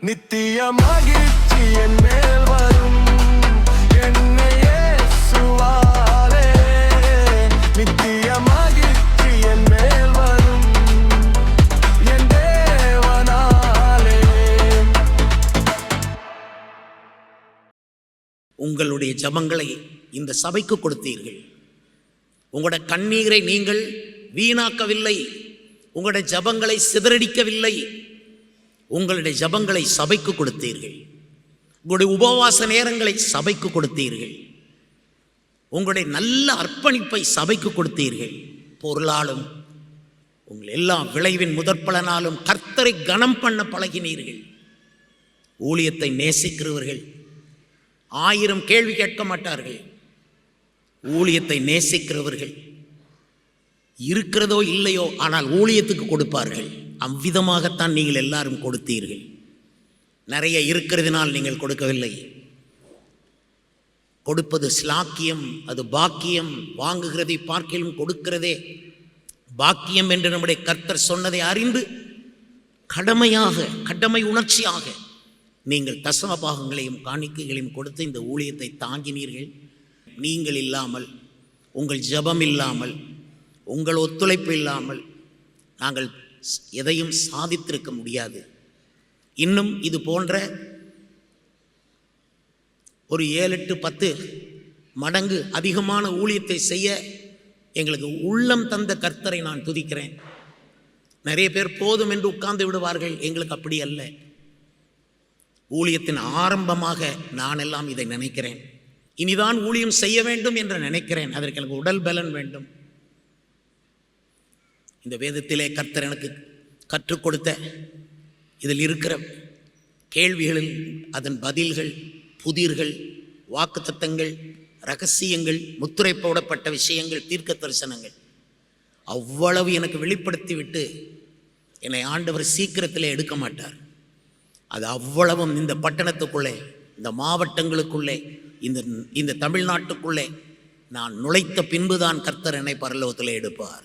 நித்திய மகிழ்ச்சி என் மேல் வரும். என்னை இயேசுவாலே நித்திய மகிழ்ச்சி என் மேல் வரும். என் தேவனாலே. உங்களுடைய ஜபங்களை இந்த சபைக்கு கொடுத்தீர்கள். உங்களோட கண்ணீரை நீங்கள் வீணாக்கவில்லை. உங்களுடைய ஜபங்களை சிதறடிக்கவில்லை. உங்களுடைய ஜபங்களை சபைக்கு கொடுத்தீர்கள். உங்களுடைய உபவாச நேரங்களை சபைக்கு கொடுத்தீர்கள். உங்களுடைய நல்ல அர்ப்பணிப்பை சபைக்கு கொடுத்தீர்கள். பொருளாலும் உங்கள் எல்லா விளைவின் முதற்பலனாலும் கர்த்தரை கனம் பண்ண பழகினீர்கள். ஊழியத்தை நேசிக்கிறவர்கள் ஆயிரம் கேள்வி கேட்க மாட்டார்கள். ஊழியத்தை நேசிக்கிறவர்கள் இருக்கிறதோ இல்லையோ ஆனால் ஊழியத்துக்கு கொடுப்பார்கள். அவ்விதமாகத்தான் நீங்கள் எல்லாரும் கொடுத்தீர்கள். நிறைய இருக்கிறதுனால் நீங்கள் கொடுக்கவில்லை. கொடுப்பது ஸ்லாக்கியம் அது பாக்கியம். வாங்குகிறதை பார்க்கிலும் கொடுக்கிறதே. பாக்கியம் என்று நம்முடைய கர்த்தர் சொன்னதை அறிந்து கடமையாக கடமை உணர்ச்சியாக நீங்கள் தசம பாகங்களையும் காணிக்கைகளையும் கொடுத்து இந்த ஊழியத்தை தாங்கினீர்கள். நீங்கள் இல்லாமல் உங்கள் ஜெபம் இல்லாமல் உங்கள் ஒத்துழைப்பு இல்லாமல் நாங்கள் எதையும் சாதித்திருக்க முடியாது. இன்னும் இது போன்ற ஒரு ஏழு எட்டு பத்து மடங்கு அதிகமான ஊழியத்தை செய்ய எங்களுக்கு உள்ளம் தந்த கர்த்தரை நான் துதிக்கிறேன். நிறைய பேர் போதும் என்று உட்கார்ந்து விடுவார்கள். எங்களுக்கு அப்படி அல்ல. ஊழியத்தின் ஆரம்பமாக நான் எல்லாம் இதை நினைக்கிறேன். இனிதான் ஊழியம் செய்ய வேண்டும் என்று நினைக்கிறேன். அதற்கு எனக்கு உடல் பலன் வேண்டும். இந்த வேதத்திலே கர்த்தர் எனக்கு கற்றுக் கொடுத்த இதில் இருக்கிற கேள்விகளில் அதன் பதில்கள் புதிர்கள் வாக்குத்தத்தங்கள் ரகசியங்கள் முத்துரை போடப்பட்ட விஷயங்கள் தீர்க்க தரிசனங்கள் அவ்வளவு எனக்கு வெளிப்படுத்தி விட்டு என்னை ஆண்டவர் சீக்கிரத்தில் எடுக்க மாட்டார். அது அவ்வளவும் இந்த பட்டணத்துக்குள்ளே இந்த மாவட்டங்களுக்குள்ளே இந்த இந்த தமிழ்நாட்டுக்குள்ளே நான் நுழைத்த பின்புதான் கர்த்தர் என்னை பரலோகத்தில் எடுப்பார்.